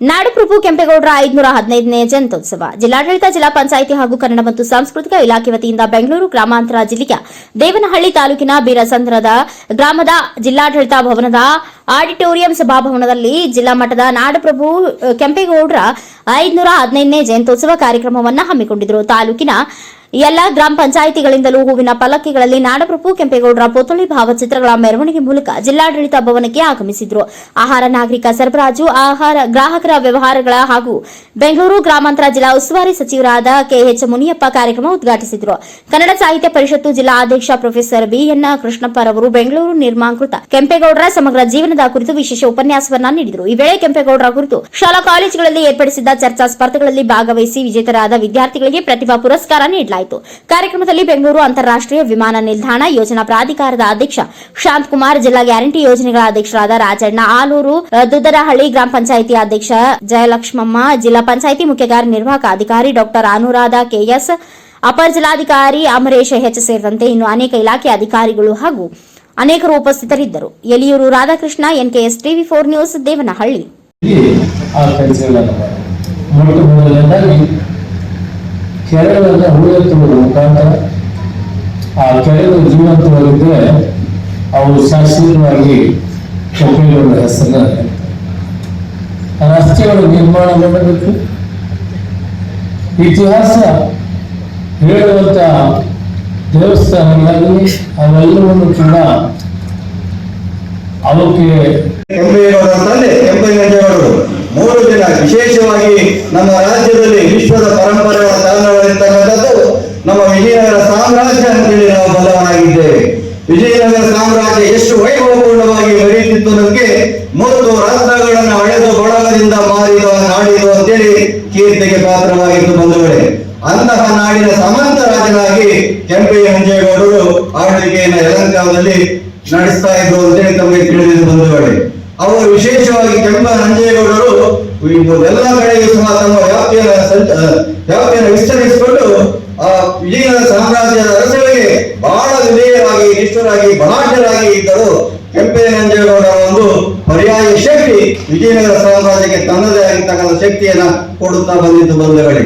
ನಾಡಪ್ರಭು ಕೆಂಪೇಗೌಡರ ಐದುನೂರ ಹದಿನೈದನೇ ಜಯಂತ್ಯೋತ್ಸವ ಜಿಲ್ಲಾಡಳಿತ, ಜಿಲ್ಲಾ ಪಂಚಾಯಿತಿ ಹಾಗೂ ಕನ್ನಡ ಮತ್ತು ಸಾಂಸ್ಕೃತಿಕ ಇಲಾಖೆ ವತಿಯಿಂದ ಬೆಂಗಳೂರು ಗ್ರಾಮಾಂತರ ಜಿಲ್ಲೆಯ ದೇವನಹಳ್ಳಿ ತಾಲೂಕಿನ ಬೀರಸಂದ್ರದ ಗ್ರಾಮದ ಜಿಲ್ಲಾಡಳಿತ ಭವನದ ಆಡಿಟೋರಿಯಂ ಸಭಾಭವನದಲ್ಲಿ ಜಿಲ್ಲಾ ಮಟ್ಟದ ನಾಡಪ್ರಭು, ಕೆಂಪೇಗೌಡರ ಐದುನೂರ ಹದಿನೈದನೇ ಜಯಂತ್ಯೋತ್ಸವ ಕಾರ್ಯಕ್ರಮವನ್ನು ಹಮ್ಮಿಕೊಂಡಿದ್ದರು. ತಾಲೂಕಿನ ಎಲ್ಲ ಗ್ರಾಮ ಪಂಚಾಯಿತಿಗಳಿಂದಲೂ ಹೂವಿನ ಪಲ್ಲಕ್ಕಿಗಳಲ್ಲಿ ನಾಡಪ್ರಭು ಕೆಂಪೇಗೌಡರ ಪುತ್ಥಳಿ ಭಾವಚಿತ್ರಗಳ ಮೆರವಣಿಗೆ ಮೂಲಕ ಜಿಲ್ಲಾಡಳಿತ ಭವನಕ್ಕೆ ಆಗಮಿಸಿದ್ರು. ಆಹಾರ ನಾಗರಿಕ ಸರಬರಾಜು, ಆಹಾರ ಗ್ರಾಹಕರ ವ್ಯವಹಾರಗಳ ಹಾಗೂ ಬೆಂಗಳೂರು ಗ್ರಾಮಾಂತರ ಜಿಲ್ಲಾ ಉಸ್ತುವಾರಿ ಸಚಿವರಾದ ಕೆಎಚ್ ಮುನಿಯಪ್ಪ ಕಾರ್ಯಕ್ರಮ ಉದ್ಘಾಟಿಸಿದ್ರು. ಕನ್ನಡ ಸಾಹಿತ್ಯ ಪರಿಷತ್ತು ಜಿಲ್ಲಾ ಅಧ್ಯಕ್ಷ ಪ್ರೊಫೆಸರ್ ಬಿಎನ್ ಕೃಷ್ಣಪ್ಪರವರು ಬೆಂಗಳೂರು ನಿರ್ಮಾಂಕೃತ ಕೆಂಪೇಗೌಡರ ಸಮಗ್ರ ಜೀವನದ ಕುರಿತು ವಿಶೇಷ ಉಪನ್ಯಾಸವನ್ನ ನೀಡಿದರು. ಈ ವೇಳೆ ಕೆಂಪೇಗೌಡರ ಕುರಿತು ಶಾಲಾ ಕಾಲೇಜುಗಳಲ್ಲಿ ಏರ್ಪಡಿಸಿದ್ದ ಚರ್ಚಾ ಸ್ಪರ್ಧೆಗಳಲ್ಲಿ ಭಾಗವಹಿಸಿ ವಿಜೇತರಾದ ವಿದ್ಯಾರ್ಥಿಗಳಿಗೆ ಪ್ರತಿಭಾ ಪುರಸ್ಕಾರ ನೀಡಲಾಯಿತು ಕಾರ್ಯಕ್ರಮದಲ್ಲಿ ಬೆಂಗಳೂರು ಅಂತಾರಾಷ್ಟೀಯ ವಿಮಾನ ನಿಲ್ದಾಣ ಯೋಜನಾ ಪ್ರಾಧಿಕಾರದ ಅಧ್ಯಕ್ಷ ಶಾಂತಕುಮಾರ್ ಜಿಲ್ಲಾ ಗ್ಯಾರಂಟಿ ಯೋಜನೆಗಳ ಅಧ್ಯಕ್ಷರಾದ ರಾಜಣ್ಣ ಆಲೂರು ದುದ್ದರಹಳ್ಳಿ ಗ್ರಾಮ ಪಂಚಾಯಿತಿ ಅಧ್ಯಕ್ಷ ಜಯಲಕ್ಷ್ಮಮ್ಮ, ಜಿಲ್ಲಾ ಪಂಚಾಯಿತಿ ಮುಖ್ಯ ಕಾರ್ಯನಿರ್ವಾಹಕ ಅಧಿಕಾರಿ ಡಾಕ್ಟರ್ ಅನುರಾಧ ಕೆಎಸ್, ಅಪರ ಜಿಲ್ಲಾಧಿಕಾರಿ ಅಮರೇಶ್ ಹೆಚ್ ಸೇರಿದಂತೆ ಇನ್ನು ಅನೇಕ ಇಲಾಖೆ ಅಧಿಕಾರಿಗಳು ಹಾಗೂ ಅನೇಕರು ಉಪಸ್ಥಿತರಿದ್ದರು. Yeliyur Radhakrishna, NKS TV four news, Devanahalli. ಕೆರೆಗಳನ್ನು ಹೂಳೆತ್ತುವ ಮುಖಾಂತರ ಆ ಕೆರೆಗಳು ಜೀವಂತವಾಗಿದ್ದರೆ ಅವರು ಶಾಶ್ವತವಾಗಿ ಕೆಂಪೇಗೌಡರ ಹೆಸರನ್ನ ರಸ್ತೆಗಳು ನಿರ್ಮಾಣ ಮಾಡಬೇಕು. ಇತಿಹಾಸ ಹೇಳುವಂತ ದೇವಸ್ಥಾನಗಳಲ್ಲಿ ಅವೆಲ್ಲವನ್ನು ಕೂಡ ಅವಕ್ಕೆ ಕೆಂಪೇಗೌಡರ ತಂದೆ ಕೆಂಪೇಗೌಡರು ಮೂರು ದಿನ ವಿಶೇಷವಾಗಿ ನಮ್ಮ ರಾಜ್ಯದಲ್ಲಿ ವಿಶ್ವದ ಪರಂಪರೆಗಳ ತಾಣಗಳಿರ್ತಕ್ಕಂಥದ್ದು ನಮ್ಮ ವಿಜಯನಗರ ಸಾಮ್ರಾಜ್ಯ ಅಂತೇಳಿ ನಾವು ಬಲವನಾಗಿದ್ದೇವೆ. ವಿಜಯನಗರ ಸಾಮ್ರಾಜ್ಯ ಎಷ್ಟು ವೈಭವಪೂರ್ಣವಾಗಿ ಬೆಳೆಯುತ್ತಿತ್ತು ನಮಗೆ ಮೂರು ರತ್ನಗಳನ್ನು ಅಳೆದು ಬಳಗದಿಂದ ಮಾರಿದ ನಾಡಿದು ಅಂತೇಳಿ ಕೀರ್ತಿಗೆ ಪಾತ್ರವಾಗಿತ್ತು ಬಂಧುಗಳೇ. ಅಂತಹ ನಾಡಿನ ಸಮಂತ ರಾಜನಾಗಿ ಕೆಂಪೆ ಮಂಜೇಗೌಡರು ಆಳ್ವಿಕೆಯನ್ನು ಯಲಂಕಾದಲ್ಲಿ ನಡೆಸ್ತಾ ಇದ್ರು ಅಂತೇಳಿ ತಮಗೆ ತಿಳಿದಿದ್ದು ಬಂಧುಗಳೇ. ಅವರು ವಿಶೇಷವಾಗಿ ಕೆಂಪ ನಂಜೇಗೌಡರು ಎಲ್ಲ ಕಡೆಗೂ ಸಹ ತಮ್ಮ ವ್ಯಾಪ್ತಿಯನ್ನು ವ್ಯಾಪ್ತಿಯನ್ನು ವಿಸ್ತರಿಸಿಕೊಂಡು, ಆ ವಿಜಯನಗರ ಸಾಮ್ರಾಜ್ಯದ ಅರಸರಿಗೆ ಬಹಳ ವಿಧೇಯರಾಗಿ, ನಿಷ್ಠರಾಗಿ, ಬಲಾಢ್ಯರಾಗಿ ಇದ್ದರು. ಕೆಂಪೆ ನಂಜೇಗೌಡರ ಒಂದು ಪರ್ಯಾಯ ಶಕ್ತಿ ವಿಜಯನಗರ ಸಾಮ್ರಾಜ್ಯಕ್ಕೆ ತನ್ನದೇ ಆಗಿರ್ತಕ್ಕಂಥ ಶಕ್ತಿಯನ್ನ ಕೊಡುತ್ತಾ ಬಂದಿದ್ದು ಬಂಧುಗಳೇ.